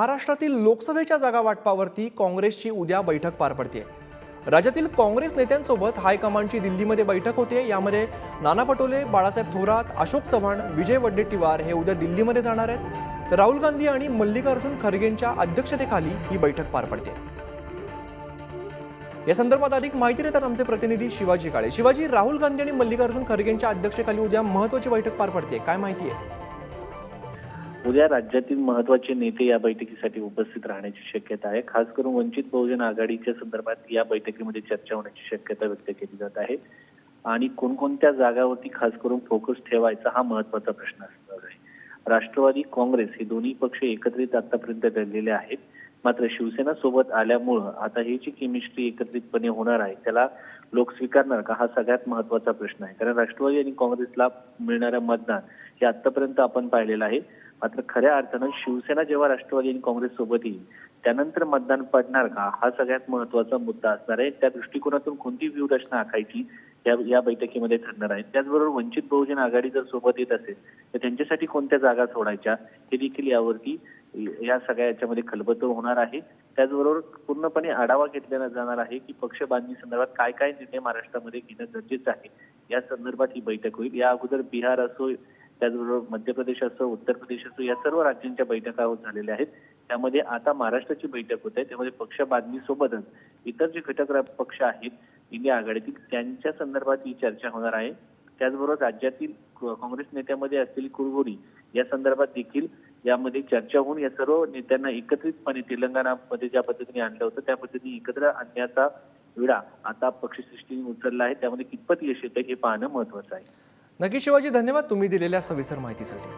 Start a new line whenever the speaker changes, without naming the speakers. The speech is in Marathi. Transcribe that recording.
महाराष्ट्रातील लोकसभेच्या जागा वाटपावरती काँग्रेसची उद्या बैठक पार पडते राज्यातील काँग्रेस नेत्यांसोबत हायकमांडची दिल्लीमध्ये बैठक होते. यामध्ये नाना पटोले बाळासाहेब थोरात अशोक चव्हाण विजय वड्डेट्टीवार हे उद्या दिल्लीमध्ये जाणार आहेत. तर राहुल गांधी आणि मल्लिकार्जुन खरगेंच्या अध्यक्षतेखाली ही बैठक पार पडते. या संदर्भात अधिक माहिती देतात आमचे प्रतिनिधी शिवाजी काळे. शिवाजी राहुल गांधी आणि मल्लिकार्जुन खरगेंच्या अध्यक्षतेखाली उद्या महत्वाची बैठक पार पडते काय माहिती आहे?
उद्या राज्यातील महत्त्वाचे नेते या बैठकीसाठी उपस्थित राहण्याची शक्यता आहे. खास करून वंचित बहुजन आघाडीच्या संदर्भात या बैठकीमध्ये चर्चा होण्याची शक्यता व्यक्त केली जात आहे. आणि कोणकोणत्या जागावरती खास करून फोकस ठेवायचा हा महत्त्वाचा प्रश्न असणार आहे. राष्ट्रवादी काँग्रेस हे दोन्ही पक्ष एकत्रित आतापर्यंत लढलेले आहेत. मात्र शिवसेना सोबत आल्यामुळं आता ही जी केमिस्ट्री एकत्रितपणे होणार आहे त्याला लोक स्वीकारणार का हा सगळ्यात महत्त्वाचा प्रश्न आहे. कारण राष्ट्रवादी आणि काँग्रेसला मिळणारं मतदान हे आतापर्यंत आपण पाहिलेलं आहे. मात्र खऱ्या अर्थानं शिवसेना जेव्हा राष्ट्रवादी आणि काँग्रेस सोबत येईल त्यानंतर मतदान पडणार का? हा सगळ्यात महत्त्वाचा मुद्दा असणार आहे. त्या दृष्टिकोनातून कोणती व्यूहरचना आखायची या या बैठकीमध्ये ठरणार आहे. त्याचबरोबर वंचित बहुजन आघाडी जर सोबत येत असेल तर त्यांच्यासाठी कोणत्या जागा सोडायच्या हे देखील यावरती या सगळ्या याच्यामध्ये खलबत्त होणार आहे. त्याचबरोबर पूर्णपणे आढावा घेतला जाणार आहे की पक्ष बांधणी संदर्भात काय काय निर्णय महाराष्ट्रामध्ये घेणं गरजेचं आहे. या संदर्भात ही बैठक होईल. या अगोदर बिहार असो त्याचबरोबर मध्य प्रदेश असो उत्तर प्रदेश असो या सर्व राज्यांच्या बैठका होत झालेल्या आहेत. त्यामध्ये आता महाराष्ट्राची बैठक होत आहे. त्यामध्ये पक्ष बांधणीसोबतच इतर जे घटक पक्ष आहेत इंडिया आघाडीतील त्यांच्या संदर्भात ही चर्चा होणार आहे. त्याचबरोबर राज्यातील काँग्रेस नेत्यामध्ये असलेली कुरघोडी या संदर्भात देखील यामध्ये चर्चा होऊन या सर्व नेत्यांना एकत्रितपणे तेलंगणामध्ये ज्या पद्धतीने आणलं होतं त्या पद्धतीने एकत्र आणण्याचा विडा आता पक्षसृष्टीने उचलला आहे. त्यामध्ये कितपत यश येतं हे पाहणं महत्वाचं आहे.
नक्की शिवाजी धन्यवाद तुम्ही दिलेल्या सविस्तर माहितीसाठी.